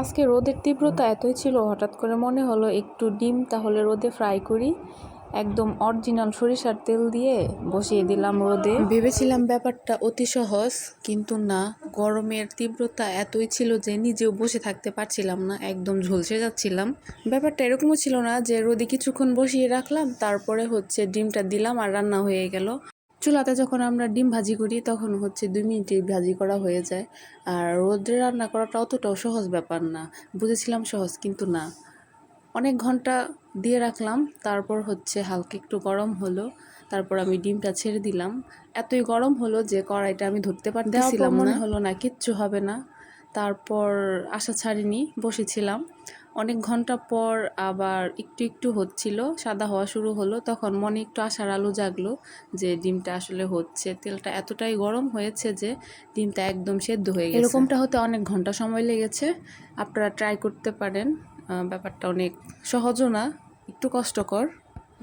আজকে রোদের তীব্রতা এতই ছিল, হঠাৎ করে মনে হলো একটু ডিম তাহলে রোদে ফ্রাই করি। একদম অরিজিনাল সরিষার তেল দিয়ে বসিয়ে দিলাম রোদে। ভেবেছিলাম ব্যাপারটা অতি সহজ, কিন্তু না, গরমের তীব্রতা এতই ছিল যে নিজেও বসে থাকতে পারছিলাম না, একদম ঝলসে যাচ্ছিলাম। ব্যাপারটা এরকমও ছিল না যে রোদে কিছুক্ষণ বসিয়ে রাখলাম, তারপরে হচ্ছে ডিমটা দিলাম আর রান্না হয়ে গেল। চুলাতে যখন আমরা ডিম ভাজি করি তখন হচ্ছে দুই মিনিটে ভাজি করা হয়ে যায়। আর রোদ্রে রান্না করাটা অতটাও সহজ ব্যাপার না। বুঝেছিলাম সহজ কিন্তু না। অনেক ঘণ্টা দিয়ে রাখলাম তারপর হচ্ছে হালকা একটু গরম হলো তারপর আমি ডিমটা ছেড়ে দিলাম। এতই গরম হলো যে কড়াইটা আমি ধরতে পারতেছিলাম মনে হলো না কিচ্ছু হবে না। তারপর আশা ছাড়িনি বসেছিলাম। অনেক ঘণ্টা পর আবার একটু একটু হচ্ছিল, সাদা হওয়া শুরু হলো, তখন মনে একটু আশার আলো জাগলো যে ডিমটা আসলে হচ্ছে। তেলটা এতটাই গরম হয়েছে যে ডিমটা একদম সেদ্ধ হয়ে গেছে। এরকমটা হতে অনেক ঘণ্টা সময় লেগেছে, আপনারা ট্রাই করতে পারেন। ব্যাপারটা অনেক সহজও না, একটু কষ্টকর।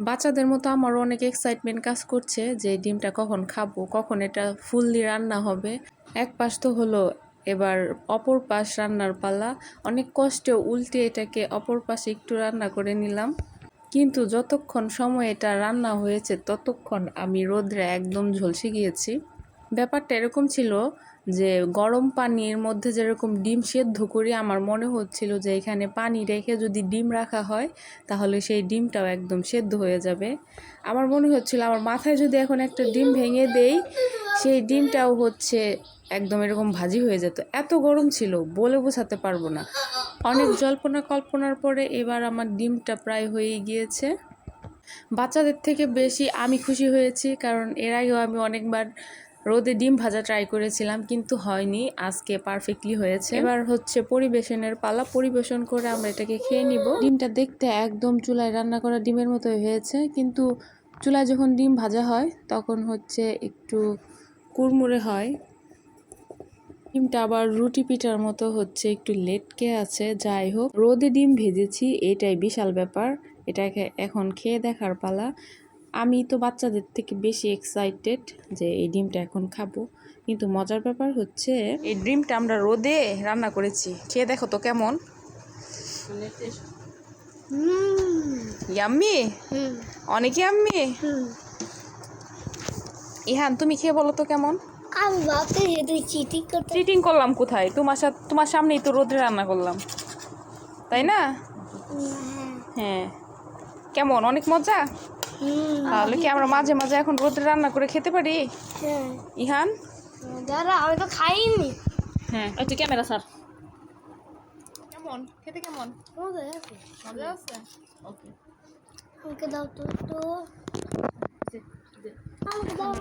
বাচ্চাদের মতো আমারও অনেক এক্সাইটমেন্ট কাজ করছে যে ডিমটা কখন খাব, কখন এটা ফুললি রান্না হবে। এক পাশ তো হলো এবার অপর পাশ রান্নার পালা। অনেক কষ্টে উল্টে এটাকে অপর পাশে একটু রান্না করে নিলাম। কিন্তু যতক্ষণ সময় এটা রান্না হয়েছে, ততক্ষণ আমি রোদ্রে একদম ঝলসে গিয়েছি। ব্যাপারটা এরকম ছিল যে, গরম পানির মধ্যে যেরকম ডিম সেদ্ধ করি, আমার মনে হচ্ছিল যে, এখানে পানি রেখে যদি ডিম রাখা হয়, তাহলে সেই ডিমটাও একদম সেদ্ধ হয়ে যাবে। আমার মনে হচ্ছিল, আমার মাথায় যদি এখন একটা ডিম ভেঙে দেই সেই ডিমটাও হচ্ছে একদম এরকম ভাজি হয়ে যেত। এত গরম ছিল, বলে বোঝাতে পারব না। অনেক জল্পনা কল্পনার পরে এবার আমার ডিমটা প্রায় হয়ে গিয়েছে। বাচ্চাদের থেকে বেশি আমি খুশি হয়েছি, কারণ এর আগেও আমি অনেকবার রোদে ডিম ভাজা ট্রাই করেছিলাম, কিন্তু হয়নি, আজকে পারফেক্টলি হয়েছে। এবার হচ্ছে পরিবেশনের পালা পরিবেশন করে আমরা এটাকে খেয়ে নিব। ডিমটা দেখতে একদম চুলায় রান্না করা ডিমের মতোই হয়েছে, কিন্তু চুলায় যখন ডিম ভাজা হয়, তখন হচ্ছে একটু কুড়মুড়ে হয়। ডিমটা আবার রুটি পিঠার মতো হচ্ছে একটু লেটকে আছে। যাই হোক রোদে ডিম ভেজেছি এটাই বিশাল ব্যাপার। এটাকে এখন খেয়ে দেখার পালা। আমি তো বাচ্চাদের থেকে বেশি এক্সাইটেড যে এই ডিমটা এখন খাব। কিন্তু মজার ব্যাপার হচ্ছে এই ডিমটা আমরা রোদে রান্না করেছি। খেয়ে দেখো তো কেমন। ইয়াম্মি অনেক হুম। ইহান তুমি খেয়ে বলো তো কেমন? আমি ভাবতে যে তুই চিটিং করতে চিটিং করলাম কোথায়? তোমার সাথে তোমার সামনেই তো রোদে রান্না করলাম। তাই না? হ্যাঁ। কেমন? অনেক মজা? তাহলে কি আমরা মাঝে মাঝে এখন রোদে রান্না করে খেতে পারি? হ্যাঁ। ইহান? দাদা আমি তো খাইনি। হ্যাঁ একটু ক্যামেরা স্যার। কেমন? খেতে কেমন? মজা আছে। মজা আছে? ওকে আমাকে দাও তো তো। 看不到